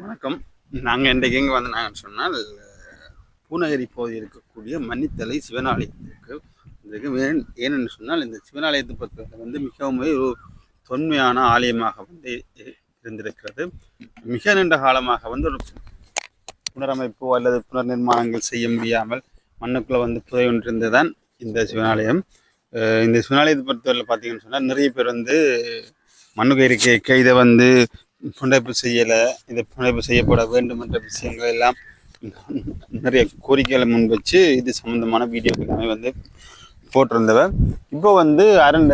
வணக்கம். நாங்கள் இன்றைக்கு எங்கே வந்து நாங்கள் சொன்னால் பூநகரி பகுதியில் இருக்கக்கூடிய மன்னித்தலை சிவனாலயத்துக்கு இன்றைக்கு ஏன் ஏனென்று சொன்னால் இந்த சிவனாலயத்தை பொறுத்தவரை வந்து மிகவும் ஒரு தொன்மையான ஆலயமாக வந்து இருந்திருக்கிறது. மிக நீண்ட காலமாக வந்து ஒரு புனரமைப்பு அல்லது புனர் நிர்மாணங்கள் செய்ய முடியாமல் மண்ணுக்குள்ளே வந்து புதை ஒன்றிருந்ததுதான் இந்த சிவனாலயம். இந்த சிவனாலயத்தை பொறுத்தவரை பார்த்தீங்கன்னு சொன்னால் நிறைய பேர் வந்து மண்ணுக்கு இருக்க இதை வந்து புனைப்பு செய்யலை இது புனைப்பு செய்யப்பட வேண்டும் என்ற விஷயங்கள் எல்லாம் நிறைய கோரிக்கைகளை முன் வச்சு இது சம்மந்தமான வீடியோக்கள் எல்லாமே வந்து போட்டிருந்தவர் இப்போ வந்து அரண்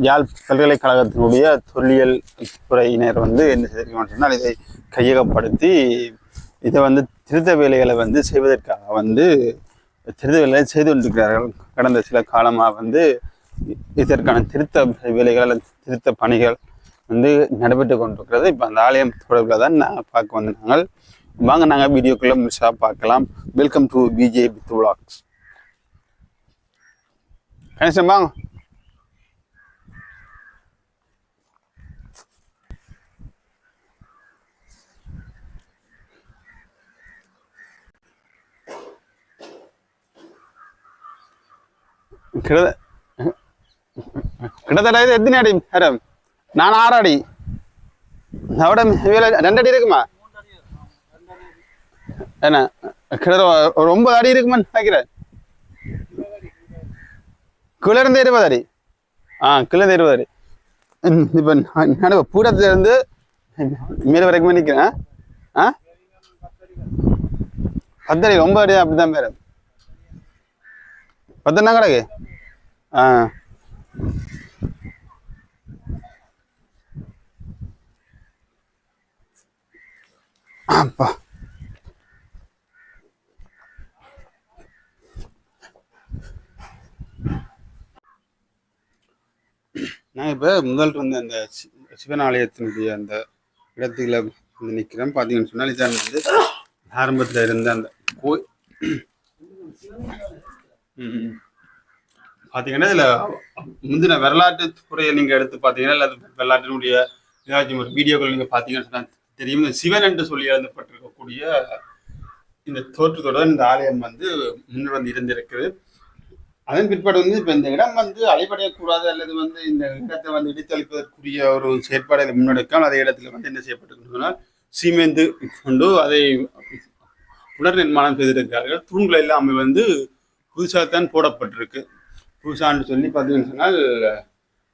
யாழ் பல்கலைக்கழகத்தினுடைய தொல்லியல் துறையினர் வந்து என்ன செய்திருக்காங்கன்னு சொன்னால் இதை கையகப்படுத்தி இதை வந்து திருத்த வேலைகளை வந்து செய்வதற்காக வந்து திருத்த வேலைகளை செய்து கொண்டிருக்கிறார்கள். கடந்த சில காலமாக வந்து இதற்கான திருத்த வேலைகள் திருத்த பணிகள் வந்து நடைபெற்று கொண்டிருக்கிறது. இப்போ அந்த ஆலயம் தொடர்பில் தான் நாங்கள் பார்க்க வந்து நாங்கள். வாங்க நாங்கள் வீடியோக்குள்ளே முழுசாக பார்க்கலாம். Welcome to PJ with vlogs Ganesan வாங்க. கிட்டத்தட்ட எத்தனை அடி? மேடம்? நான் ஆறு அடி അവിടെ ഇവരെ രണ്ടടി இருக்குமா என்ன கிட்டத்தட்ட ஒரு ஒன்பது அடி இருக்குமான்னு நினைக்கிறேன் கீழே இருந்து இருபது அடி ஆ கீழே இருந்து இருபது அடி ம், இப்ப நான் நடுவு பூரத்துல இருந்து மேல வரைக்கும் நிற்கிறேன் ஆ பத்து அடி ஒன்பது அடி அப்படிதான் பேரு பத்தெண்ணா கிடக்கு ஆ அப்பா. நான் இப்போ முதல் வந்து அந்த சிவன் ஆலயத்தினுடைய அந்த இடத்துல வந்து நிற்கிறேன் பார்த்தீங்கன்னு சொன்னால் இதான் வந்து ஆரம்பத்தில் இருந்த அந்த கோய் பார்த்தீங்கன்னா இதில் முந்தின வரலாற்று துறையை நீங்கள் எடுத்து பார்த்தீங்கன்னா இல்லை வரலாற்றினுடைய ஏதாச்சும் ஒரு வீடியோக்கள் நீங்கள் பார்த்தீங்கன்னு சொன்னால் தெரியும். இந்த சிவன் என்று சொல்லி எழுதப்பட்டிருக்கக்கூடிய இந்த தோற்றத்துடன் இந்த ஆலயம் வந்து முன்னர் வந்து இருந்திருக்குது. அதன் பிற்பாடு வந்து இப்போ இந்த இடம் வந்து அலைபடையக்கூடாது அல்லது வந்து இந்த இடத்தை வந்து இடித்தளிப்பதற்குரிய ஒரு செயற்பாடுகளை முன்னெடுக்காமல் அதே இடத்துல வந்து என்ன செய்யப்பட்டிருக்குன்னா சீமேந்து கொண்டு அதை புனர் நிர்மாணம் செய்திருக்கிறார்கள். தூண்கள் எல்லாமே வந்து புதுசாகத்தான் போடப்பட்டிருக்கு. புதுசான்னு சொல்லி பார்த்தீங்கன்னு சொன்னால்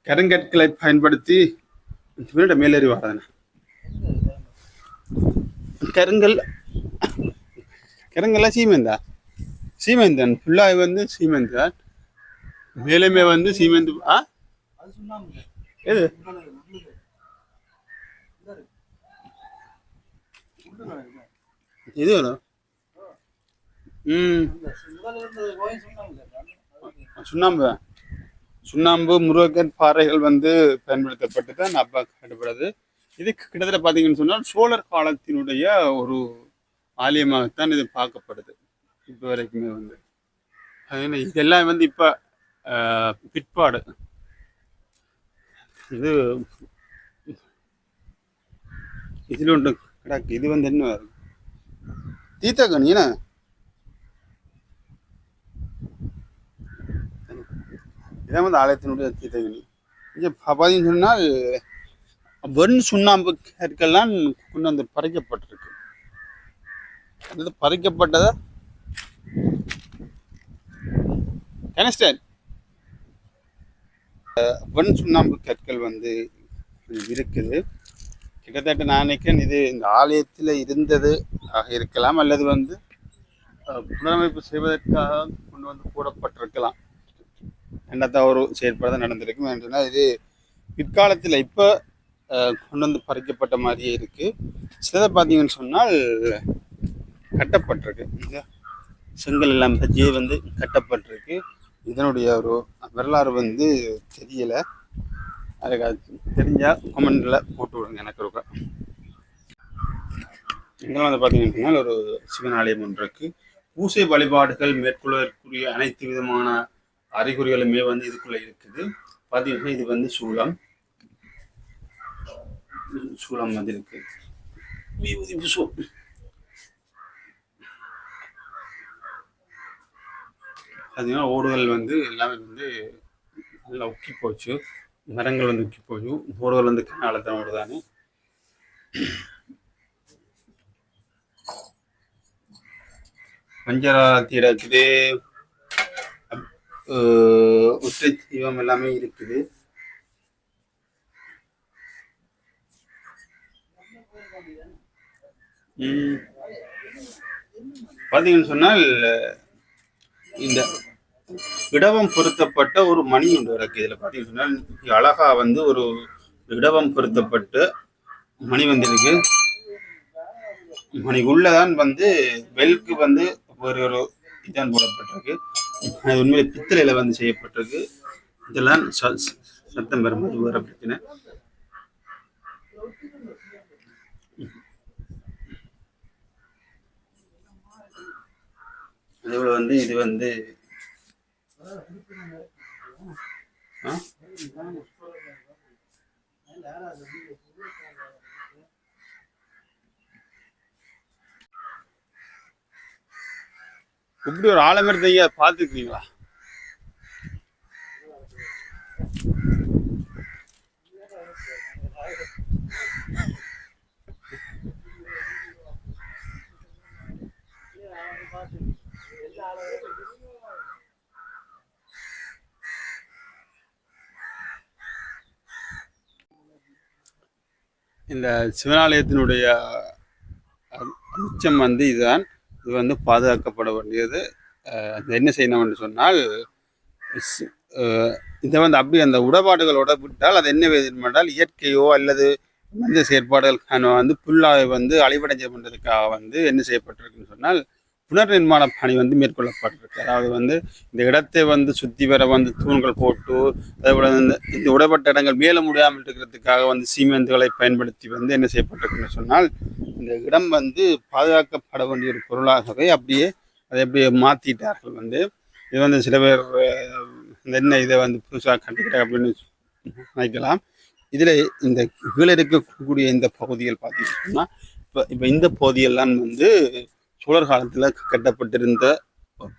கருங்கற்களை பயன்படுத்தி இவரோட மேலேறி கருங்கல். கருங்கல்லாம் சீமெந்தா சீமெந்தன் ஃபுல்லாக வந்து சீமெந்து தான். மேலுமே வந்து சீமெந்து ஆ? எது? இது வேணும். ம். சுண்ணாம்பு சுண்ணாம்பு முருகன் பாறைகள் வந்து பயன்படுத்தப்பட்டு தான் அப்பா கட்டுப்படுது. இது கிட்டத்தட்ட பார்த்தீங்கன்னு சொன்னால் சோழர் காலத்தினுடைய ஒரு ஆலயமாகத்தான் இது பார்க்கப்படுது. இப்போ வரைக்குமே வந்து. அதனால் இதெல்லாம் வந்து இப்போ பிற்பாடு. இது இதில் ஒன்று கிடக்கு. இது வந்து என்ன? தீத்தக்கணி என்ன? இதான் வந்து ஆலயத்தினுடைய தீர்த்தகினி. இங்கே பார்த்தீங்கன்னு சொன்னால் வெண் சுண்ணாம்பு கற்கள்லாம் கொண்டு வந்து பறிக்கப்பட்டிருக்கு. அது பறிக்கப்பட்டதா கனஸ்டன். வெண் சுண்ணாம்பு கற்கள் வந்து இருக்குது. கிட்டத்தட்ட நான் நினைக்கிறேன் இது இந்த ஆலயத்தில் இருந்தது ஆக இருக்கலாம் அல்லது வந்து புனரமைப்பு செய்வதற்காக கொண்டு வந்து போடப்பட்டிருக்கலாம். என்னத்த ஒரு செயற்பாடு தான் நடந்திருக்கும் என்றால் இது பிற்காலத்தில் இப்போ கொண்டு வந்து பறிக்கப்பட்ட மாதிரியே இருக்குது சிலதை பார்த்தீங்கன்னு சொன்னால் கட்டப்பட்டிருக்கு. இந்த செங்கல் எல்லாம் வச்சு வந்து கட்டப்பட்டிருக்கு. இதனுடைய ஒரு வரலாறு வந்து தெரியலை. அதுக்கு அது தெரிஞ்சால் கமெண்டில் போட்டு விடுங்க எனக்கு இருக்கா இங்கெல்லாம் வந்து பார்த்தீங்கன்னு சொன்னால் ஒரு சிவன் ஆலயம் ஒன்று இருக்குது பூசை வழிபாடுகள் மேற்கொள்வதற்குரிய அனைத்து விதமான அறிகுறிகளுமே வந்து இதுக்குள்ளே இருக்குது. பார்த்தீங்கன்னா இது வந்து சூளம் சூளம் வந்து இருக்கு. விபூதி புஷ்பம் பார்த்தீங்கன்னா ஓடுகள் வந்து எல்லாமே வந்து நல்லா உக்கி போச்சு. மரங்கள் வந்து உக்கி போச்சு. ஓடுகள் வந்து கனால தான் ஓடுதானே பஞ்சராத்தி இருக்குது ஒற்றை தீபம் எல்லாமே இருக்குது. பார்த்தீங்கன்னு சொன்னால் இந்த இடவம் பொருத்தப்பட்ட ஒரு மணி ஒன்று இருக்கு இதில் பார்த்தீங்கன்னு சொன்னால். அழகா வந்து ஒரு இடவம் பொருத்தப்பட்டு மணி வந்திருக்கு. மணி உள்ளதான் வந்து வெல்க்கு வந்து ஒரு ஒரு இதான் போடப்பட்டிருக்கு. அது உண்மையில பித்தளையில வந்து செய்யப்பட்டிருக்கு. இதெல்லாம் ச- சத்தம் பெறும் அது வேற பிரச்சனை. அதோட வந்து இது வந்து இப்படி ஒரு ஆலமரத்தையா பார்த்துருக்கீங்களா? இந்த சிவனாலயத்தினுடைய அஹ், மிச்சம் வந்து இதுதான். இது வந்து பாதுகாக்கப்பட வேண்டியது. என்ன செய்யணும் என்ன செய்யணும்னு சொன்னால் இதை வந்து அப்படி அந்த உடபாடுகளோட விட்டால் அது என்ன வேணும் என்றால் இயற்கையோ அல்லது மனித செயற்பாடுகளுக்கான வந்து புல்லாவை வந்து அழிவடைஞ்ச பண்ணுறதுக்காக வந்து என்ன செய்யப்பட்டிருக்குன்னு சொன்னால் புனர் நிர்மாண பணி வந்து மேற்கொள்ளப்பட்டிருக்கு. அதாவது வந்து இந்த இடத்தை வந்து சுற்றி வர வந்து தூண்கள் போட்டு அதேபோல் இந்த இந்த உடைப்பட்ட இடங்கள் மேல முடியாமல் இருக்கிறதுக்காக வந்து சீமெந்துகளை பயன்படுத்தி வந்து என்ன செய்யப்பட்டிருக்குன்னு சொன்னால் இந்த இடம் வந்து பாதுகாக்கப்பட வேண்டிய ஒரு பொருளாகவே அப்படியே அதை அப்படியே மாற்றிட்டார்கள் வந்து. இது வந்து சில பேர் இந்த என்ன இதை வந்து புதுசாக கண்டுக்கிட்ட அப்படின்னு நினைக்கலாம். இதில் இந்த கீழே இருக்கக்கூடிய இந்த பகுதிகள் பார்த்தீங்கன்னா இப்போ இப்போ இந்த பகுதியெல்லாம் வந்து சோழர் காலத்தில் கட்டப்பட்டிருந்த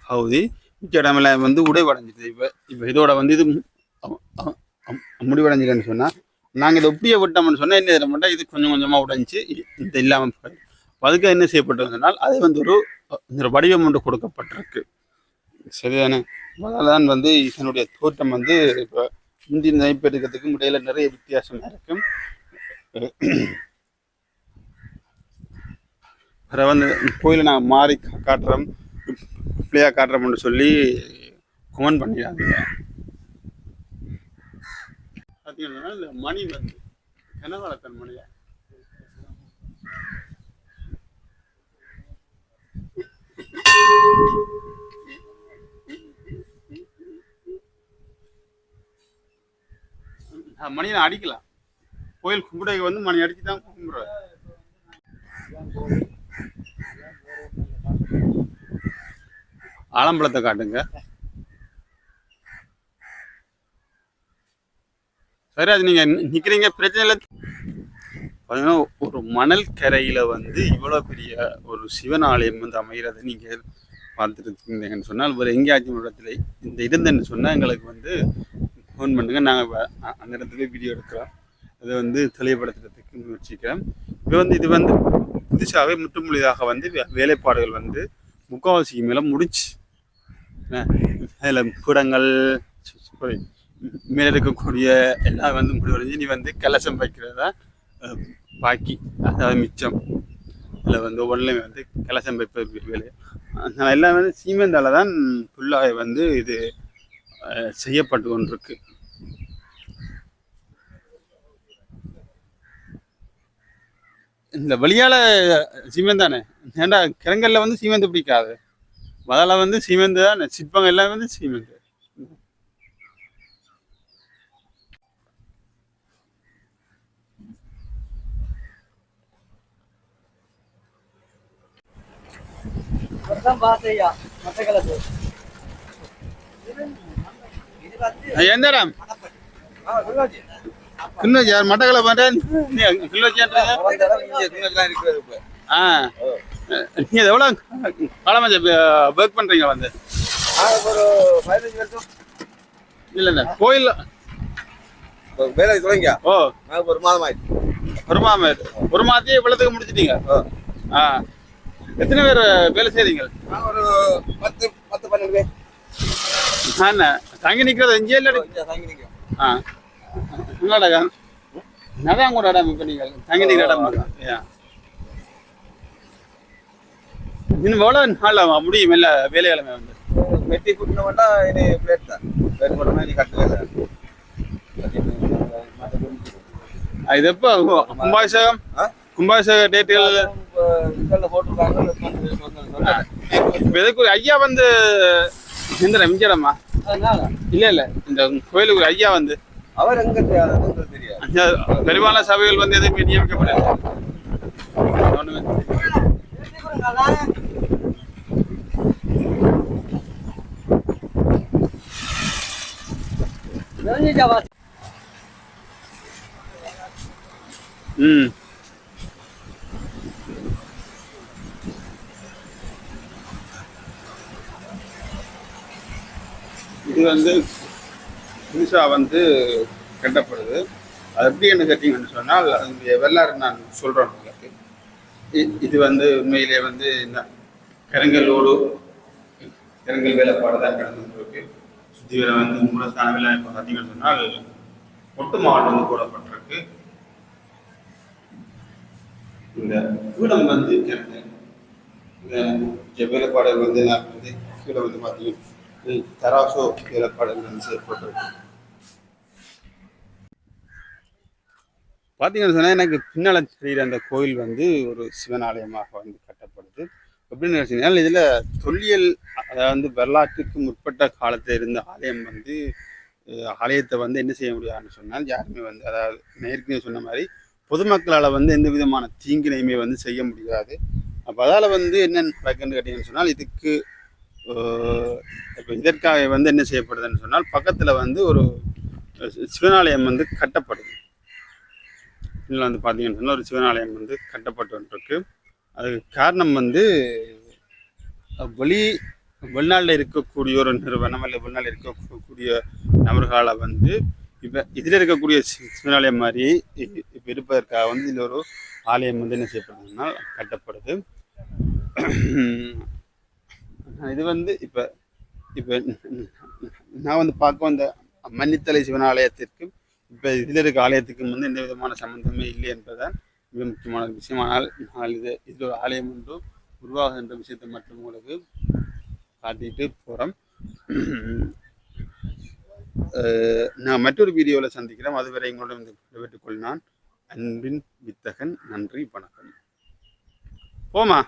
பகுதி மிச்ச இடமெல்லாம் வந்து உடைவடைஞ்சிருது இப்போ இப்போ இதோட வந்து இது முடிவடைஞ்சிருன்னு சொன்னால் நாங்கள் இதை ஒப்பிய விட்டோம்னு சொன்னால் என்ன இதில் மட்டும் இது கொஞ்சம் கொஞ்சமாக உடைஞ்சு இந்த இல்லாமல் போயிடும் அதுக்கு என்ன செய்யப்பட்டது சொன்னால் அது வந்து ஒரு ஒரு வடிவம் ஒன்று கொடுக்கப்பட்டிருக்கு. சரிதானே? அதனால தான் வந்து இதனுடைய தோற்றம் வந்து இப்போ முந்தின நைப்பெருக்கிறதுக்கும் இடையில நிறைய வித்தியாசமாக இருக்கும். அதை வந்து கோயிலை நாங்கள் மாறி கா- காட்டுறோம் பிள்ளையாக காட்டுறோம்னு சொல்லி கமெண்ட் பண்ணிடாதீங்க. பார்த்தீங்கன்னா இந்த மணி வந்து கனவளத்தன் மணியா அஹ் மணியை நான் அடிக்கலாம். கோயில் கும்பிடைக்கு வந்து மணி அடிச்சு தான் கும்பிடுவேன். ஆலம்பழத்தை காட்டுங்க. சரி அது நீங்க நிக்கிறீங்க பிரச்சனை இல்லை. பாத்தீங்கன்னா ஒரு மணல் கரையில வந்து இவ்வளவு பெரிய ஒரு சிவன் ஆலயம் வந்து அமைகிறத நீங்க பார்த்துட்டு சொன்னால் ஒரு எங்கேயாச்சும் ஒரு இடத்துல இந்த இருந்தேன்னு சொன்னால் எங்களுக்கு வந்து ஃபோன் பண்ணுங்க. நாங்கள் அந்த இடத்துல வீடியோ எடுக்கிறோம் அதை வந்து தெளிவுபடுத்துறதுக்கு முயற்சிக்கிறோம் இப்போ வந்து இது வந்து புதுசாகவே முற்றுமுழுதாக வந்து வே- வேலைப்பாடுகள் வந்து முக்கால்வாசிக்கு மேலே முடிச்சு அதில் கூடங்கள் sorry, மேலே இருக்கக்கூடிய எல்லாம் வந்து முடிவடைஞ்சு நீ வந்து கலசம் வைக்கிறதா தான் பாக்கி அதாவது மிச்சம். அதில் வந்து ஒன்றுலையும் வந்து கலசம் வைப்பது வேலை அதனால் எல்லாம் வந்து சீமெந்தால தான் ஃபுல்லாக வந்து இது செய்யப்பட்டு கொண்டிருக்கு. இந்த வழியால் சீமெண்ட் ஏண்டா கிரங்கல்ல கிழங்கல்ல வந்து சீமெண்ட் பிடிக்காது. முதல்ல வந்து சீமெண்ட் தான் சிற்பங்கள் எல்லாம் வந்து. அப்ப கிண்ணச்சி யார் மட்டக்களை மாட்டேன் கிண்ணச்சின்றீங்க ஆ. நீங்க எவ்வளோ காலமாக ஒர்க் பண்றீங்க வந்து? இல்ல இல்ல. கோயில் வேலை தொடங்கியா? ஓ. நாங்கள் ஒரு மாதம் ஆயிடுச்சு ஒரு மாதம் ஒரு மாதத்தையே இவ்வளோத்துக்கு முடிச்சிட்டீங்க? ஆ. எத்தனை பேர் வேலை செய்றீங்க? நாங்கள் ஒரு பத்து பத்து பன்னெண்டு பேர். நான் தங்கி நிற்கிறது இங்கே இல்லை? தங்கி நிற்கிறோம் ஆ. உங்களோட நதான் கூட இடம் இப்போ நீங்கள் தங்கி நிற்கிற இடம் இன்னும் எவ்வளோ நாள் முடியும் இல்லை வேலைக்கிழமை வந்து. வெட்டி கூட்டின மாட்டா இனி பிளேட் தான். பிளேட் போட்ட மாதிரி கட்டு வேலை ஆ, இது எப்போ? கும்பாபிஷேகம்? கும்பாபிஷேக போட்டிருக்காங்க இப்போ எதுக்கு ஐயா வந்து மிஞ்சடம்மா அதனால. இல்ல இல்ல இந்த கோயிலுக்கு ஐயா வந்து. அவர் எங்க தெரியாது பெரும்பாலான சபைகள் வந்து எதுவுமே நியமிக்கப்படல. ம் இது வந்து புதுசா வந்து கட்டப்படுது. அது எப்படி என்ன கேட்டீங்கன்னு சொன்னால் அது வெள்ளாறு நான் சொல்றேன். இது வந்து உண்மையிலே வந்து இந்த கருங்கல்லோடு கருங்கல் வேலைப்பாடு தான் கிடந்துருக்கு வந்திருக்கு. சுத்திகரம் வந்து மூலஸ்தான வேலை இப்போ பார்த்தீங்கன்னு சொன்னால் ஒட்டு மாவட்டம் வந்து போடப்பட்டிருக்கு. இந்த பீடம் வந்து கருங்கல். இந்த வேலைப்பாடுகள் வந்து நான் வந்து கீழே வந்து பார்த்தீங்கன்னா தராசோ வேலைப்பாடுகள் வந்து செய்யப்பட்டிருக்கு பார்த்தீங்கன்னு சொன்னால் எனக்கு பின்னால் தெரிகிற அந்த கோயில் வந்து ஒரு சிவன் ஆலயமாக வந்து கட்டப்படுது அப்படின்னு நினைச்சீங்கன்னா இதில் தொல்லியல் அதாவது வரலாற்றுக்கு முற்பட்ட காலத்தில் இருந்த ஆலயம் வந்து ஆலயத்தை வந்து என்ன செய்ய முடியாதுன்னு சொன்னால் யாருமே வந்து அதாவது நேர்மையாக சொன்ன மாதிரி பொதுமக்களால் வந்து எந்த விதமான தீங்கினையுமே வந்து செய்ய முடியாது. அப்போ அதால் வந்து என்ன நடக்குன்னு கேட்டீங்கன்னு சொன்னால் இதுக்கு இப்போ இதற்காக வந்து என்ன செய்யப்படுதுன்னு சொன்னால் பக்கத்தில் வந்து ஒரு சிவனாலயம் வந்து கட்டப்படுது. இதில் வந்து பார்த்தீங்கன்னு சொன்னால் ஒரு சிவனாலயம் வந்து கட்டப்பட்டு வந்துருக்கு அதுக்கு காரணம் வந்து வெளி வெளிநாட்டில் இருக்கக்கூடிய ஒரு நிறுவனம் அல்ல வெளிநாட்டில் இருக்கக்கூடிய நபர்களால் வந்து இப்போ இதில் இருக்கக்கூடிய சிவனாலயம் மாதிரி இப்போ இருப்பதற்காக வந்து இதில் ஒரு ஆலயம் வந்து என்ன செய்யப்படுதுன்னா கட்டப்படுது. இது வந்து இப்போ இப்போ நான் வந்து பார்க்க வந்த மன்னித்தலை சிவனாலயத்திற்கு இப்போ இதில் இருக்க ஆலயத்துக்கும் வந்து எந்த விதமான சம்பந்தமே இல்லை என்பதுதான் மிக முக்கியமான விஷயமானால் விஷயம். ஆனால் நான் இது இது ஒரு ஆலயம் ஒன்று உருவாகுகின்ற விஷயத்தை மட்டும் உங்களுக்கு காட்டிட்டு போகிறோம் நான் மற்றொரு வீடியோவில் சந்திக்கிறேன். அதுவரை எங்களோட வந்து விடைபெற்றுக் நான் அன்பின் வித்தகன். நன்றி வணக்கம். போமா